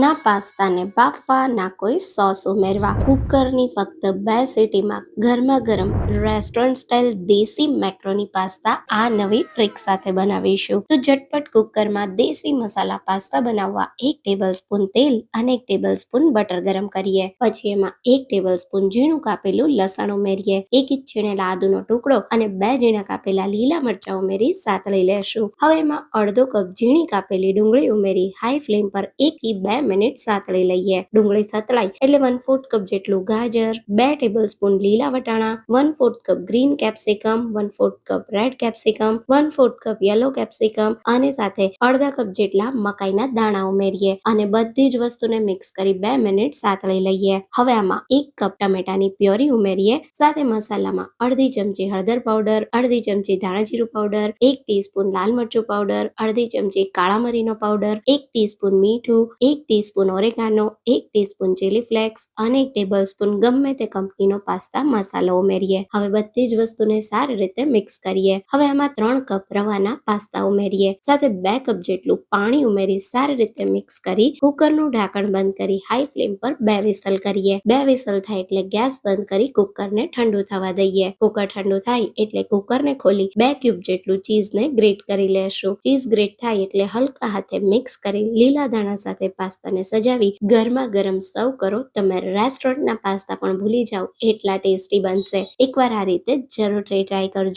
ના પાસ્તાને બાફવા, ના કોઈ સોસ ઉમેરવા. કુકરની ફક્ત બે સિટીમાં ગરમા ગરમ રેસ્ટોરન્ટ સ્ટાઇલ દેશી મેક્રોની પાસ્તા આ નવી ટ્રીક સાથે બનાવીશું. તો ઝટપટ કુકરમાં દેશી મસાલા પાસ્તા બનાવવા એક ટેબલ સ્પૂન તેલ અને એક ટેબલ સ્પૂન બટર ગરમ કરીએ. પછી એમાં એક ટેબલ સ્પૂન ઝીણું કાપેલું લસણ ઉમેરીએ. એક ઇંચ છીણેલા આદુનો ટુકડો અને બે ઝીણા કાપેલા લીલા મરચાં ઉમેરી સાતળી લેશું. હવે એમાં અડધો કપ ઝીણી કાપેલી ડુંગળી ઉમેરી હાઈ ફ્લેમ પર એક થી બે મિનિટ સાતળી લઈએ. ડુંગળી સતળાય એટલે વન ફોર્થ કપ જેટલું ગાજર, બે ટેબલ સ્પૂન લીલા વટાણા one fourth cup green capsicum one fourth cup red capsicum one fourth cup yellow capsicum અને સાથે અડધા કપ જેટલા મકાઈના દાણા ઉમેરીએ અને બધી જ વસ્તુને મિક્સ કરી બે મિનિટ સાતળી લઈએ. હવે આમાં એક કપ ટમેટાની પ્યોરી ઉમેરીએ. સાથે મસાલામાં અડધી ચમચી હળદર પાવડર અડધી ચમચી ધાણા જીરું પાવડર એક ટીસ્પૂન લાલ મરચું પાવડર અડધી ચમચી કાળા મરીનો પાવડર એક ટીસ્પૂન મીઠું, એક ટીસ્પૂન ઓરેગાનો એક ટીસ્પૂન ચીલી ફ્લેક્સ અને એક ટેબલ સ્પૂન ગમે તે કંપનીનો પાસ્તા મસાલો ઉમેરીએ. હવે બધી જ વસ્તુને સારી રીતે મિક્સ કરીએ. હવે આમાં ત્રણ કપ રવાના પાસ્તા ઉમેરીએ. સાથે બે કપ જેટલું પાણી ઉમેરી સારી રીતે મિક્સ કરી કુકરનું ઢાંકણ બંધ કરી હાઈ ફ્લેમ પર બે વિસલ કરીએ. બે વિસલ થાય એટલે ગેસ બંધ કરી કુકરને ઠંડુ થવા દઈએ. કુકર ઠંડુ થાય એટલે કુકરને ખોલી બે ક્યુબ જેટલું ચીઝને ગ્રેટ કરી લેશું. ચીઝ ગ્રેટ થાય એટલે હલકા હાથે મિક્સ કરી લીલા દાણા સાથે પાસ્તાને સજાવી ગરમા ગરમ સર્વ કરો. તમે રેસ્ટોરન્ટના પાસ્તા પણ ભૂલી જાઓ. એટલા ટેસ્ટી બનશે. એકવાર આ રીતે જરૂર ટ્રાય કરજો.